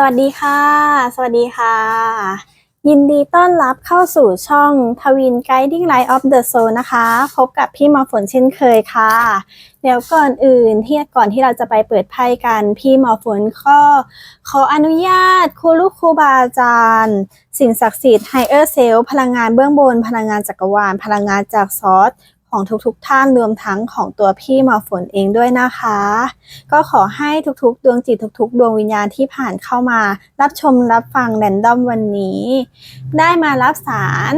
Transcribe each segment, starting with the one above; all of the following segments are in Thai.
สวัสดีค่ะ สวัสดีค่ะ ยินดีต้อนรับเข้าสู่ช่องทวิน Guiding Light of the Soul นะคะ พบกับพี่มาฝนเช่นเคยค่ะ เดี๋ยวก่อนอื่นที่ก่อนที่เราจะไปเปิดไพ่กันพี่หมอฝนก็ขออนุญาตครูลูกครูบาอาจารย์ สิ่งศักดิ์สิทธิ์ไฮเออร์เซลพลังงานเบื้องบน พลังงานจักรวาล พลังงานจากซอส ของทุกๆ ท่านรวมทั้งของตัวพี่มอฝนเองด้วยนะคะ ก็ขอให้ทุกๆ ดวงจิตทุกๆ ดวงวิญญาณที่ผ่านเข้ามา รับชมรับฟังแรนดอมวันนี้ ได้มารับสาร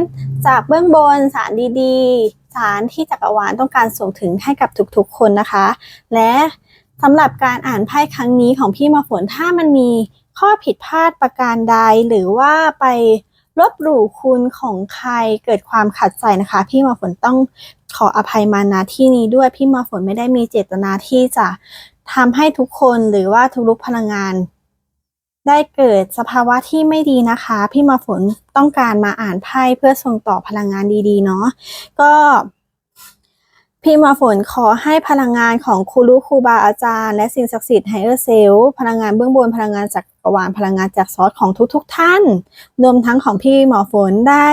จากเบื้องบนสารดีๆ สารที่จักรวาลต้องการส่งถึงให้กับทุกๆ คนนะคะ และสำหรับการอ่านไพ่ครั้งนี้ของพี่มาฝนถ้ามันมีข้อผิดพลาดประการใดหรือว่าไปลบหลู่คุณของใครเกิดความขัดใจนะคะ พี่มาฝนต้อง ขออภัยมาณที่นี้ด้วยพี่มาฝนไม่ได้มีเจตนาที่จะทำให้ทุกคนหรือว่าทุกๆพลังงาน ได้เกิดสภาวะที่ไม่ดีนะคะ พี่มาฝนต้องการมาอ่านไพ่เพื่อส่งต่อพลังงานดีๆ เนาะก็ พี่มาฝนขอให้พลังงานของครูรู้ครูบาอาจารย์ และสิ่งศักดิ์สิทธิ์ไฮเออร์เซลพลังงานเบื้องบนพลังงานจากกรวาลพลังงานจากซอสของทุกๆท่านรวมทั้งของพี่หมอฝนได้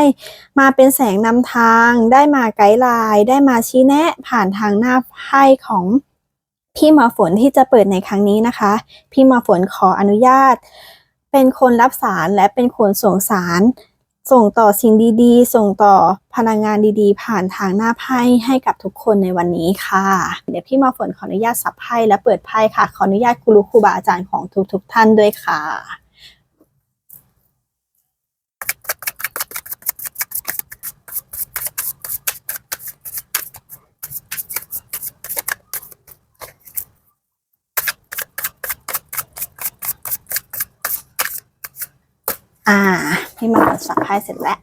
มาเป็นแสงนำทาง ได้มาไกด์ไลน์ได้มาชี้แนะผ่านทางหน้าไพ่ของพี่หมอฝนที่จะเปิดในครั้งนี้นะคะ พี่หมอฝนขออนุญาต เป็นคนรับสารและเป็นคนส่งสาร ส่งต่อสิ่งดีๆ ส่งต่อพลังงานดีๆ ผ่านทางหน้าไพ่ให้กับทุกคนในวันนี้ค่ะ เดี๋ยวพี่มาฝนขออนุญาตสับไพ่และเปิดไพ่ค่ะ ขออนุญาตครูครูบาอาจารย์ของทุกๆท่านด้วยค่ะ อ่า พี่มาฝนสับไพ่เสร็จแล้ว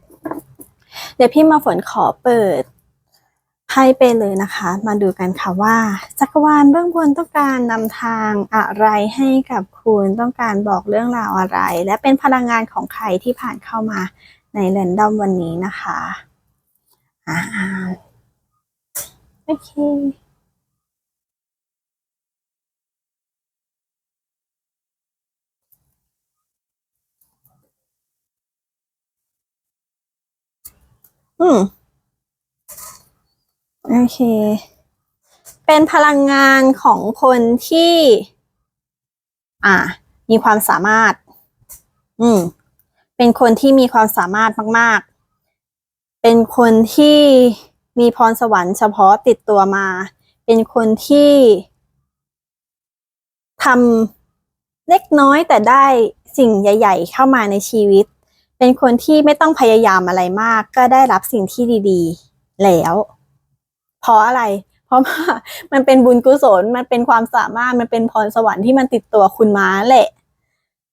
เดี๋ยวพี่มาฝนขอเปิดไพ่ไปเลยนะคะ มาดูกันค่ะว่า จักรวาลเบื้องบนต้องการนำทางอะไรให้กับคุณต้องการบอกเรื่องราวอะไร และเป็นพลังงานของใครที่ผ่านเข้ามาในแรนดอมวันนี้นะคะอ่าโอเค อืมโอเค เป็นพลังงานของคนที่ อ่า มีความสามารถ อืม เป็นคนที่มีความสามารถมาก ๆ เป็นคนที่มีพรสวรรค์เฉพาะติดตัวมา เป็นคนที่ทำเล็กน้อยแต่ได้สิ่งใหญ่ ๆ เข้ามาในชีวิต เป็นคนที่ไม่ต้องพยายามอะไรมาก ก็ได้รับสิ่งที่ดีๆ แล้วเพราะอะไร เพราะว่ามันเป็นบุญกุศลมันเป็นความสามารถมันเป็นพรสวรรค์ที่มันติดตัวคุณมาแหละ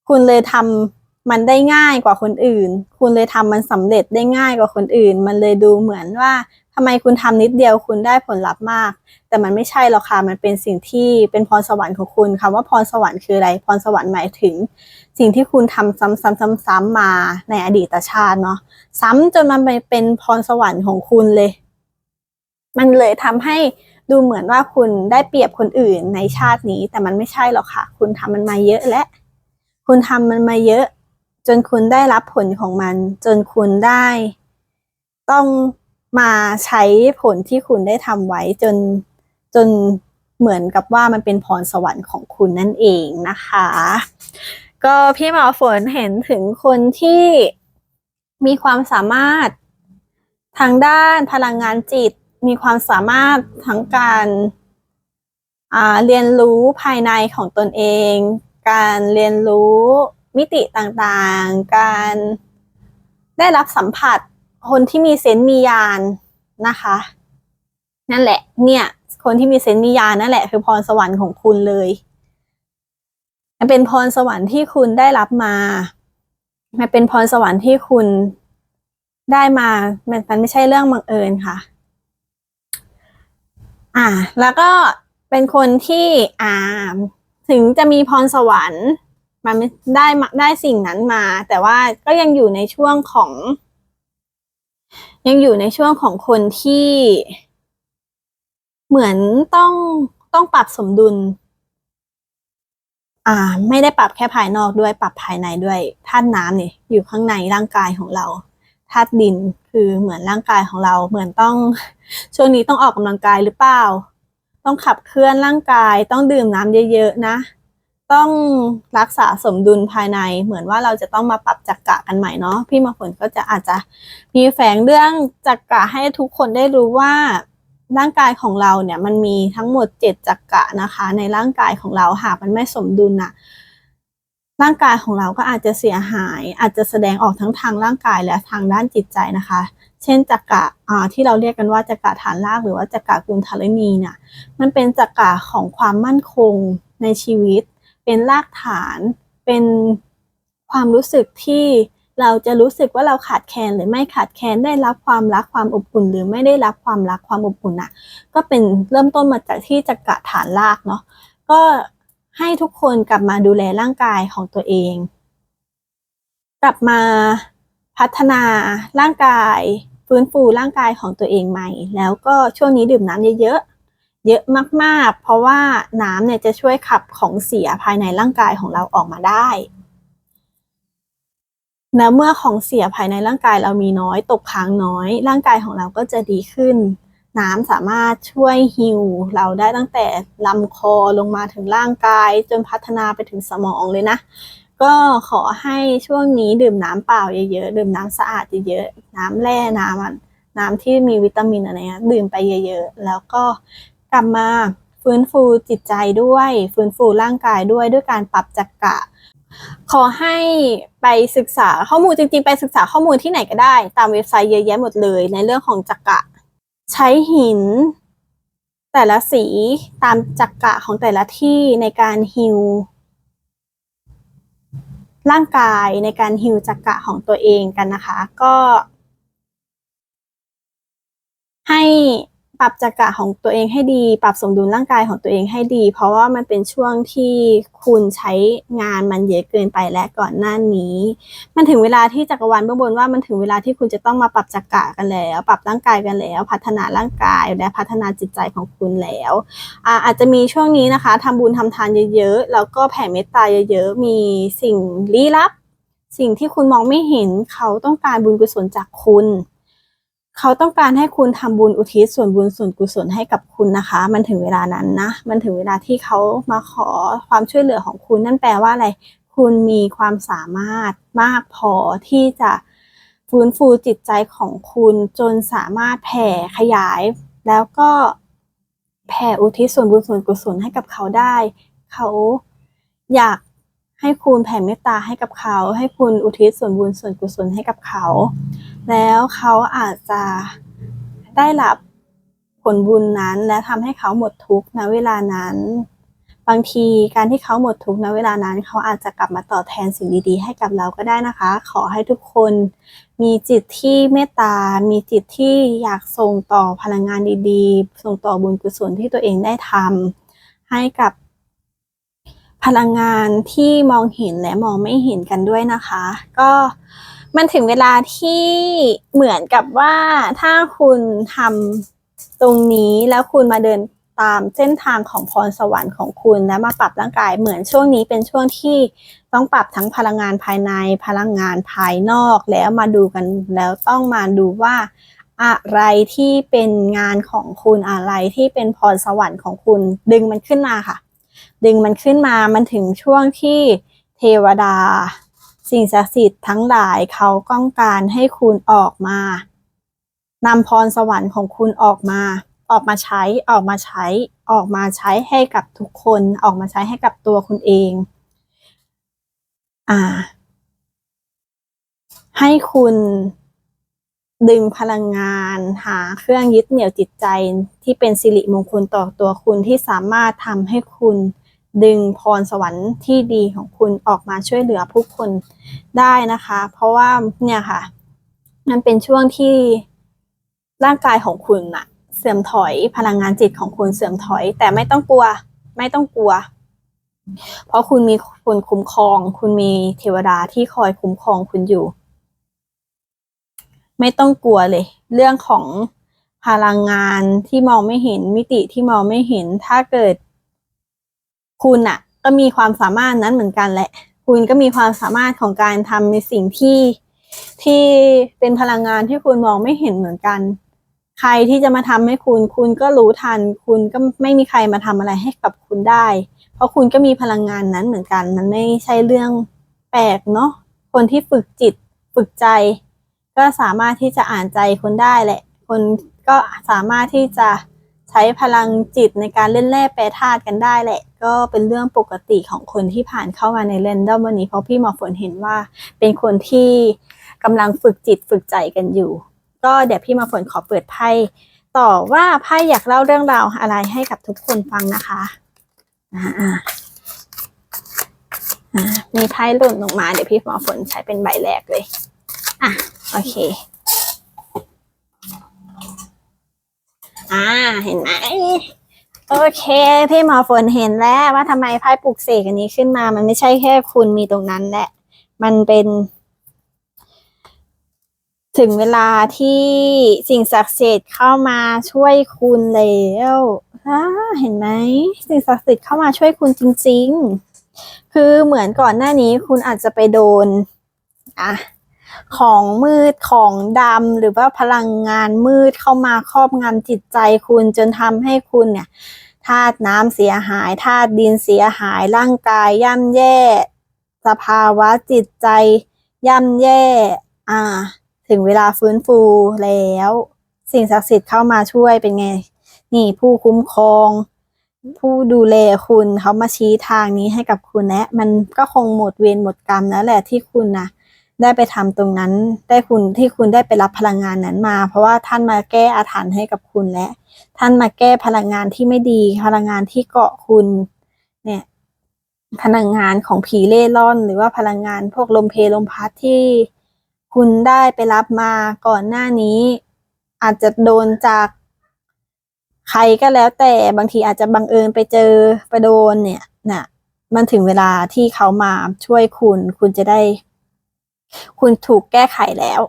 คุณเลยทำมันได้ง่ายกว่าคนอื่น คุณเลยทำมันสำเร็จได้ง่ายกว่าคนอื่น มันเลยดูเหมือนว่า ทำไมคุณทำนิดเดียวคุณได้ผลลัพธ์มาก แต่มันไม่ใช่หรอกค่ะมันเป็นสิ่งที่เป็นพรสวรรค์ของคุณคำว่าพรสวรรค์คืออะไรพรสวรรค์หมายถึง สิ่งที่คุณทำซ้ำๆๆๆมาในอดีตชาติเนาะซ้ำจนมันไปเป็นพรสวรรค์ของคุณเลย มันเลยทำให้ดูเหมือนว่าคุณได้เปรียบคนอื่นในชาตินี้ แต่มันไม่ใช่หรอกค่ะ คุณทำมันมาเยอะและ คุณทำมันมาเยอะ จนคุณได้รับผลของมัน จนคุณได้ ต้อง มาใช้ผลที่คุณได้ทำไว้จนจนเหมือนกับว่ามันเป็นพรสวรรค์ของคุณนั่นเองนะคะ ก็พี่หมอฝนเห็นถึงคนที่มีความสามารถทางด้านพลังงานจิต มีความสามารถทั้งการอ่าเรียนรู้ภายในของตนเอง การเรียนรู้มิติต่างๆ การได้รับสัมผัส คนที่มีเซนส์มีญาณนะคะ นั่นแหละ เนี่ย คนที่มีเซนส์มีญาณนั่นแหละ คือพรสวรรค์ของคุณเลยมันเป็นพรสวรรค์ที่คุณได้รับมามันเป็นพรสวรรค์ที่คุณได้มา มันมันไม่ใช่เรื่องบังเอิญค่ะ อ่า แล้วก็เป็นคนที่อ่าถึงจะมีพรสวรรค์ มันได้ได้สิ่งนั้นมา แต่ว่าก็ยังอยู่ในช่วงของ ยังอยู่ในช่วงของคนที่เหมือนต้องต้องปรับสมดุล อ่า ไม่ได้ปรับแค่ภายนอกด้วย ปรับภายในด้วยธาตุน้ำเนี่ยอยู่ข้างในร่างกายของเราธาตุดินคือเหมือนร่างกายของเราเหมือนต้อง ช่วงนี้ต้องออกกำลังกายหรือเปล่า ต้องขับเคลื่อนร่างกายต้องดื่มน้ำเยอะๆนะ ต้องรักษาสมดุลภายในเหมือนว่าเราจะต้องมาปรับจักกะกันใหม่เนาะพี่มาฝนก็จะอาจจะมีแฝงเรื่องจักกะให้ทุกคนได้รู้ว่าร่างกายของเราเนี่ยมันมีทั้งหมดเจ็ดจักกะนะคะ ในร่างกายของเราหากมันไม่สมดุลน่ะร่างกายของเราก็อาจจะเสียหาย อาจจะแสดงออกทั้งทางร่างกายและทางด้านจิตใจนะคะ เช่นจักกะที่เราเรียกกันว่าจักกะฐานรากหรือว่าจักกะกุลทารินีเนี่ยมันเป็นจักกะของความมั่นคงในชีวิต เป็นรากฐาน เป็นความรู้สึกที่เราจะรู้สึกว่าเราขาดแคลนหรือไม่ขาดแคลนได้รับความรักความอบอุ่น หรือไม่ได้รับความรักความอบอุ่นอะก็เป็นเริ่มต้นมาจากที่จักระฐานรากเนาะก็ให้ทุกคนกลับมาดูแลร่างกายของตัวเอง กลับมาพัฒนาร่างกาย ฟื้นฟูร่างกายของตัวเองใหม่ แล้วก็ช่วงนี้ดื่มน้ำเยอะๆ เยอะมากๆ เพราะว่าน้ำเนี่ยจะช่วยขับของเสียภายในร่างกายของเราออกมาได้แล้วเมื่อของเสียภายในร่างกายเรามีน้อย ตกค้างน้อย ร่างกายของเราก็จะดีขึ้น น้ำสามารถช่วยฮิวเราได้ตั้งแต่ลำคอลงมาถึงร่างกาย จนพัฒนาไปถึงสมองเลยนะ ก็ขอให้ช่วงนี้ดื่มน้ำเปล่าเยอะๆ ดื่มน้ำสะอาดเยอะๆ น้ำแร่น้ำน้ำที่มีวิตามินอะไรเงี้ยดื่มไปเยอะๆ แล้วก็ กลับมาฟื้นฟูจิตใจด้วย ฟื้นฟูร่างกายด้วยด้วยการปรับจักกะ ขอให้ไปศึกษาข้อมูลจริงๆ ไปศึกษาข้อมูลที่ไหนก็ได้ ตามเว็บไซต์เยอะแยะหมดเลย ในเรื่องของจักกะ ใช้หิน แต่ละสีตามจักกะของแต่ละที่ในการฮิวร่างกายในการฮิวจักกะของตัวเองกันนะคะ ก็ ให้ ปรับจักระของตัวเองให้ดี ปรับสมดุลร่างกายของตัวเองให้ดี เพราะว่ามันเป็นช่วงที่คุณใช้งานมันเยอะเกินไปและก่อนหน้านี้ มันถึงเวลาที่จักรวาลเบื้องบนว่ามันถึงเวลาที่คุณจะต้องมาปรับจักระกันแล้ว ปรับร่างกายกันแล้ว พัฒนาร่างกายและพัฒนาจิตใจของคุณแล้วอาอาจจะมีช่วงนี้นะคะทำบุญทำทานเยอะๆแล้วก็แผ่เมตตาเยอะๆมีสิ่งลี้ลับ สิ่งที่คุณมองไม่เห็นเขาต้องการบุญกุศลจากคุณ เขาต้องการให้คุณทำบุญอุทิศส่วนบุญส่วนกุศลให้กับคุณนะคะ มันถึงเวลานั้นนะ มันถึงเวลาที่เขามาขอความช่วยเหลือของคุณ นั่นแปลว่าอะไร คุณมีความสามารถมากพอที่จะฟื้นฟูจิตใจของคุณจนสามารถแผ่ขยาย แล้วก็แผ่อุทิศส่วนบุญส่วนกุศลให้กับเขาได้ เขาอยาก ให้คุณแผ่เมตตาให้กับเขา ให้คุณอุทิศส่วนบุญส่วนกุศลให้กับเขา แล้วเขาอาจจะได้รับผลบุญนั้น และทำให้เขาหมดทุกข์ณเวลานั้น บางทีการที่เขาหมดทุกข์ณเวลานั้น เขาอาจจะกลับมาตอบแทนสิ่งดีๆ ให้กับเราก็ได้นะคะ ขอให้ทุกคนมีจิตที่เมตตา มีจิตที่อยากส่งต่อพลังงานดีๆ ส่งต่อบุญกุศลที่ตัวเองได้ทำให้กับ พลังงานที่มองเห็นและมองไม่เห็นกันด้วยนะคะ ก็มันถึงเวลาที่เหมือนกับว่าถ้าคุณทำตรงนี้แล้วคุณมาเดินตามเส้นทางของพรสวรรค์ของคุณแล้วมาปรับร่างกายเหมือนช่วงนี้เป็นช่วงที่ต้องปรับทั้งพลังงานภายในพลังงานภายนอกแล้วมาดูกันแล้วต้องมาดูว่าอะไรที่เป็นงานของคุณอะไรที่เป็นพรสวรรค์ของคุณดึงมันขึ้นมาค่ะ ดึงมันขึ้นมามันถึงช่วงที่เทวดา สิ่งศักดิ์สิทธิ์ทั้งหลายเขาต้องการให้คุณออกมานำพรสวรรค์ของคุณออกมา ออกมาใช้ออกมาใช้ออกมาใช้ให้กับทุกคนออกมาใช้ให้กับตัวคุณเอง อ่า ให้คุณดึงพลังงานหาเครื่องยึดเหนี่ยวจิตใจที่เป็นสิริมงคลต่อตัวคุณที่สามารถทำให้คุณ ดึงพรสวรรค์ที่ดีของคุณออกมาช่วยเหลือผู้คนได้นะคะ เพราะว่าเนี่ยค่ะ มันเป็นช่วงที่ร่างกายของคุณอะเสื่อมถอยพลังงานจิตของคุณเสื่อมถอย แต่ไม่ต้องกลัว ไม่ต้องกลัว เพราะคุณมีคนคุ้มครอง คุณมีเทวดาที่คอยคุ้มครองคุณอยู่ ไม่ต้องกลัวเลย เรื่องของพลังงานที่มองไม่เห็นมิติที่มองไม่เห็นถ้าเกิด คุณอะก็มีความสามารถนั้นเหมือนกันแหละ คุณก็มีความสามารถของการทำในสิ่งที่ที่เป็นพลังงานที่คุณมองไม่เห็นเหมือนกัน ใครที่จะมาทำให้คุณ คุณก็รู้ทัน คุณก็ไม่มีใครมาทำอะไรให้กับคุณได้ เพราะคุณก็มีพลังงานนั้นเหมือนกัน มันไม่ใช่เรื่องแปลกเนาะ คนที่ฝึกจิตฝึกใจ ก็สามารถที่จะอ่านใจคนได้แหละ คนก็สามารถที่จะ ใช้พลังจิตในการเล่นแร่แปรธาตุกันได้แหละ ก็เป็นเรื่องปกติของคนที่ผ่านเข้ามาในเรนดอมวันนี้เพราะพี่หมอฝนเห็นว่า เป็นคนที่กำลังฝึกจิตฝึกใจกันอยู่ ก็เดี๋ยวพี่หมาฝนขอเปิดไพ่ต่อว่าไพ่อยากเล่าเรื่องราวอะไรให้กับทุกคนฟังนะคะอ่าอ่ามีไพ่หล่นลงมาเดี๋ยวพี่หมอฝนใช้เป็นใบแรกเลย อะ โอเค อ่า เห็นไหมโอเคพี่หมอฝนเห็นแล้วว่าทำไมไพ่ปลุกเสกอันนี้ขึ้นมา มันไม่ใช่แค่คุณมีตรงนั้นแหละ มันเป็น ถึงเวลาที่สิ่งศักดิ์สิทธิ์เข้ามาช่วยคุณแล้วเห็นไหมสิ่งศักดิ์สิทธิ์เข้ามาช่วยคุณจริง ๆ คือเหมือนก่อนหน้านี้คุณอาจจะไปโดน อะ ของมืดของดำหรือว่าพลังงานมืดเข้ามาครอบงำจิตใจคุณจนทำให้คุณเนี่ยธาตุน้ำเสียหายธาตุดินเสียหายร่างกายย่ำแย่ สภาวะจิตใจ ย่ำแย่ อ่า ถึงเวลาฟื้นฟูแล้ว สิ่งศักดิ์สิทธิ์เข้ามาช่วยเป็นไง นี่ผู้คุ้มครอง ผู้ดูแลคุณเขามาชี้ทางนี้ให้กับคุณและ มันก็คงหมดเวรหมดกรรมแล้วแหละที่คุณนะ ได้ไปทำตรงนั้น ได้คุณที่คุณได้ไปรับพลังงานนั้นมา เพราะว่าท่านมาแก้อาถรรพ์ให้กับคุณและ ท่านมาแก้พลังงานที่ไม่ดี พลังงานที่เกาะคุณ เนี่ย พลังงานของผีเล่ร่อน หรือว่าพลังงานพวกลมเพลลมพัดที่ คุณได้ไปรับมาก่อนหน้านี้ อาจจะโดนจากใครก็แล้วแต่บางทีอาจจะบังเอิญไปเจอไปโดนเนี่ยน่ะมันถึงเวลาที่เขามาช่วยคุณ คุณจะได้ คุณถูกแก้ไขแล้ว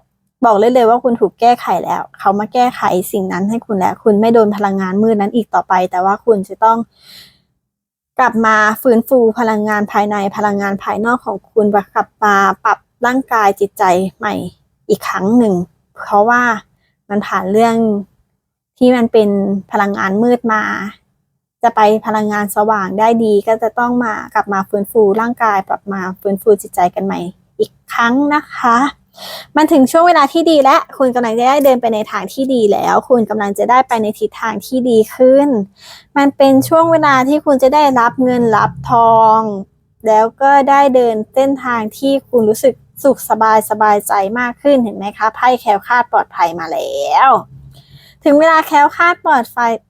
บอกเลยเลยว่าคุณถูกแก้ไขแล้ว เขามาแก้ไขสิ่งนั้นให้คุณแล้ว คุณไม่โดนพลังงานมืดนั้นอีกต่อไป แต่ว่าคุณจะต้อง กลับมาฟื้นฟูพลังงานภายในพลังงานภายนอกของคุณกลับมาปรับร่างกายจิตใจใหม่อีกครั้งหนึ่ง เพราะว่ามันผ่านเรื่องที่มันเป็นพลังงานมืดมา จะไปพลังงานสว่างได้ดีก็จะต้องมากลับมาฟื้นฟูร่างกาย ปรับมาฟื้นฟูจิตใจกันใหม่ ครั้งนะคะ มันถึงช่วงเวลาที่ดีและคุณกำลังจะได้เดินไปในทางที่ดีแล้ว คุณกำลังจะได้ไปในทิศทางที่ดีขึ้น มันเป็นช่วงเวลาที่คุณจะได้รับเงินรับทอง แล้วก็ได้เดินเส้นทางที่คุณรู้สึกสุขสบายสบายใจมากขึ้นเห็นไหมคะไพ่แคล้วคาดปลอดภัยมาแล้วถึงเวลาแคล้วคาดปลอด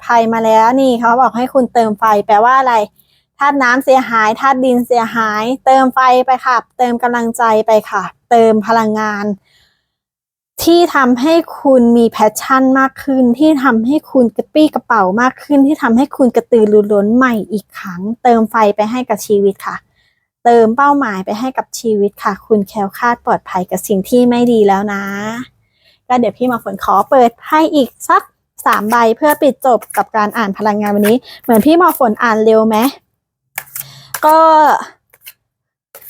ภัยมาแล้วนี่เขาบอกให้คุณเติมไฟแปลว่าอะไราตุน้ำเสียหายธาตุดินเสียหาย เติมไฟไปค่ะ เติมกำลังใจไปค่ะ เติมพลังงาน ที่ทำให้คุณมีแพชชั่นมากขึ้น ที่ทำให้คุณกระปี้กระเป๋ามากขึ้น ที่ทำให้คุณกระตือรือร้นใหม่อีกครั้ง เติมไฟไปให้กับชีวิตค่ะ เติมเป้าหมายไปให้กับชีวิตค่ะ คุณแคล้วคลาดปลอดภัยกับสิ่งที่ไม่ดีแล้วนะก็เดี๋ยวพี่มาฝนขอเปิดให้อีกสักสามใบเพื่อปิดจบกับการอ่านพลังงานวันนี้ เหมือนพี่มาฝนอ่านเร็วไหม ก็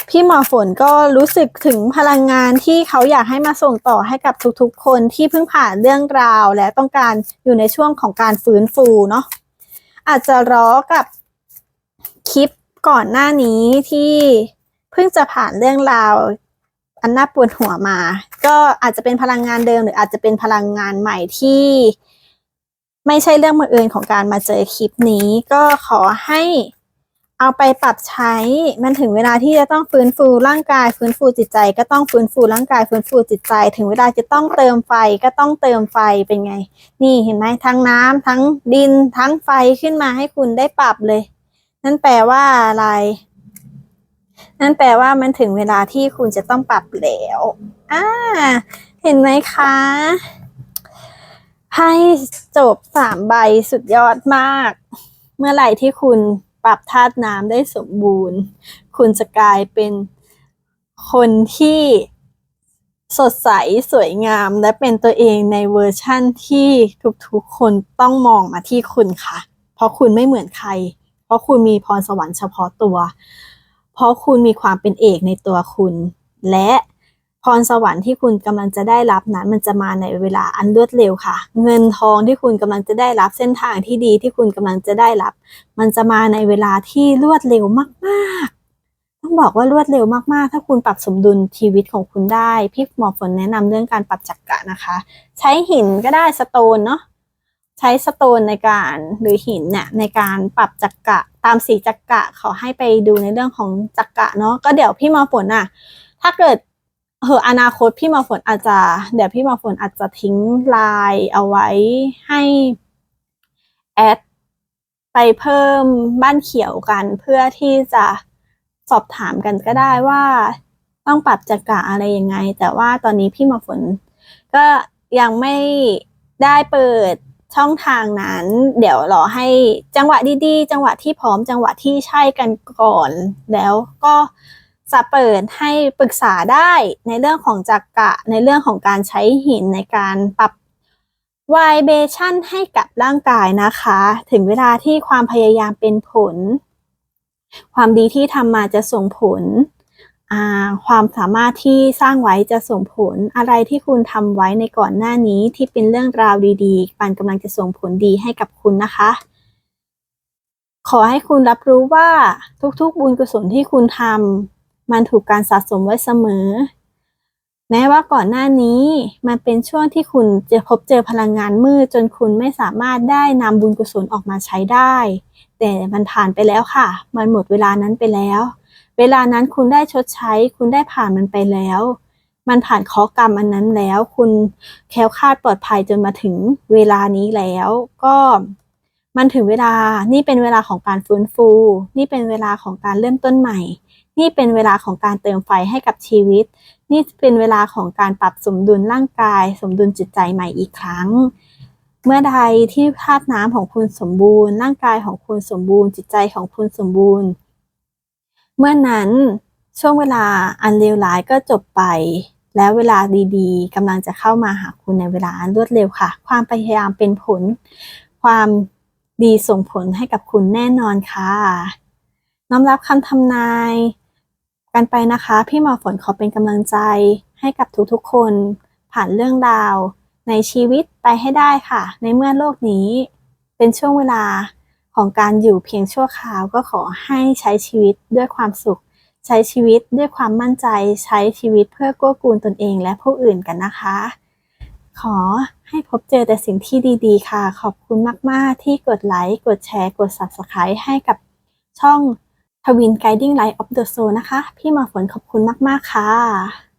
พี่หมอฝนก็รู้สึกถึงพลังงานที่เขาอยากให้มาส่งต่อให้กับทุกๆ คนที่เพิ่งผ่านเรื่องราว และต้องการอยู่ในช่วงของการฟื้นฟูเนาะอาจจะร้อกับคลิปก่อนหน้านี้ที่เพิ่งจะผ่านเรื่องราว อันน่าปวดหัวมา ก็อาจจะเป็นพลังงานเดิม หรืออาจจะเป็นพลังงานใหม่ที่ ไม่ใช่เรื่องบังเอิญของการมาเจอคลิปนี้ ก็ขอให้ เอาไปปรับใช้ มันถึงเวลาที่จะต้องฟื้นฟูร่างกาย ฟื้นฟูจิตใจ ก็ต้องฟื้นฟูร่างกาย ฟื้นฟูจิตใจ ถึงเวลาจะต้องเติมไฟก็ต้องเติมไฟเป็นไง นี่เห็นไหมทั้งน้ำทั้งดิน ทั้งไฟขึ้นมาให้คุณได้ปรับเลย นั่นแปลว่าอะไร นั่นแปลว่ามันถึงเวลาที่คุณจะต้องปรับแล้วอ่าเห็นไหมคะให้จบสามใบสุดยอดมาก เมื่อไหร่ที่คุณ ปรับธาตุน้ำได้สมบูรณ์ คุณจะกลายเป็นคนที่สดใสสวยงาม และเป็นตัวเองในเวอร์ชั่นที่ทุกๆคนต้องมองมาที่คุณค่ะ เพราะคุณไม่เหมือนใคร เพราะราะคุณมีพรสวรรค์เฉพาะตัว เพราะคุณมีความเป็นเอกในตัวคุณ และ พรสวรรค์ที่คุณกำลังจะได้รับนั้น มันจะมาในเวลาอันรวดเร็วค่ะ เงินทองที่คุณกำลังจะได้รับเส้นทางที่ดีที่คุณกำลังจะได้รับ มันจะมาในเวลาที่รวดเร็วมากๆ ต้องบอกว่ารวดเร็วมากๆ ถ้าคุณปรับสมดุลชีวิตของคุณได้พี่หมอฝนแนะนำเรื่องการปรับจักระนะคะ ใช้หินก็ได้สโตนเนาะใช้สโตนในการหรือหินเนี่ยในการปรับจักระตามสีจักระขอให้ไปดูในเรื่องของจักระเนาะก็เดี๋ยวพี่หมอฝนอะถ้าเกิด เหออนาคตพี่มอฝนอาจจะเดี๋ยวพี่มอฝนอาจจะทิ้งไลน์เอาไว้ให้แอดไปเพิ่มบ้านเขียวกันเพื่อที่จะสอบถามกันก็ได้ว่าต้องปรับจักระอะไรยังไง แต่ว่าตอนนี้พี่มอฝน ก็ยังไม่ได้เปิดช่องทางนั้น เดี๋ยวรอให้จังหวะดีๆ จังหวะที่พร้อมจังหวะที่ใช่กันก่อนแล้วก็ จะเปิดให้ปรึกษาได้ในเรื่องของจักระในเรื่องของการใช้หินในการปรับ v i b r a t i o n ให้กับร่างกายนะคะ ถึงเวลาที่ความพยายามเป็นผล ความดีที่ทำมาจะส่งผล ความสามารถที่สร้างไว้จะส่งผลอะไรที่คุณทำไว้ในก่อนหน้านี้ที่เป็นเรื่องราวดีๆปันกำลังจะส่งผลดีให้กับคุณนะคะ ขอให้คุณรับรู้ว่าทุกๆบุญกุศลที่คุณทำ มันถูกการสะสมไว้เสมอ แม้ว่าก่อนหน้านี้มันเป็นช่วงที่คุณจะพบเจอพลังงานมืดจนคุณไม่สามารถได้นำบุญกุศลออกมาใช้ได้ แต่มันผ่านไปแล้วค่ะ มันหมดเวลานั้นไปแล้ว เวลานั้นคุณได้ชดใช้ คุณได้ผ่านมันไปแล้ว มันผ่านเคราะห์กรรมอันนั้นแล้ว คุณแคล้วคลาดปลอดภัยจนมาถึงเวลานี้แล้ว ก็มันถึงเวลา นี่เป็นเวลาของการฟื้นฟู นี่เป็นเวลาของการเริ่มต้นใหม่ นี่เป็นเวลาของการเติมไฟให้กับชีวิต นี่เป็นเวลาของการปรับสมดุลร่างกาย สมดุลจิตใจใหม่อีกครั้ง เมื่อใดที่ธาตุน้ำของคุณสมบูรณ์ ร่างกายของคุณสมบูรณ์ จิตใจของคุณสมบูรณ์ เมื่อนั้นช่วงเวลาอันเลวร้ายก็จบไป แล้วเวลาดีๆกำลังจะเข้ามาหาคุณในเวลาอันรวดเร็วค่ะ ความพยายามเป็นผล ความดีส่งผลให้กับคุณแน่นอนค่ะ น้อมรับคำทำนาย กันไปนะคะ พี่หมอฝนขอเป็นกำลังใจให้กับทุกๆคน ผ่านเรื่องราว ในชีวิตไปให้ได้ค่ะ ในเมื่อโลกนี้ เป็นช่วงเวลาของการอยู่เพียงชั่วคราวก็ขอให้ใช้ชีวิตด้วยความสุข ใช้ชีวิตด้วยความมั่นใจ ใช้ชีวิตเพื่อกู้กูลตนเองและผู้อื่นกันนะคะ ขอให้พบเจอแต่สิ่งที่ดีๆ ค่ะ ขอบคุณมาก ๆ ที่กดไลค์ กดแชร์ กด Subscribe ให้กับช่อง ทวินไกดิ้งไลท์ออฟเดอะโซนะคะ พี่มาฝนขอบคุณมาก ๆ ค่ะ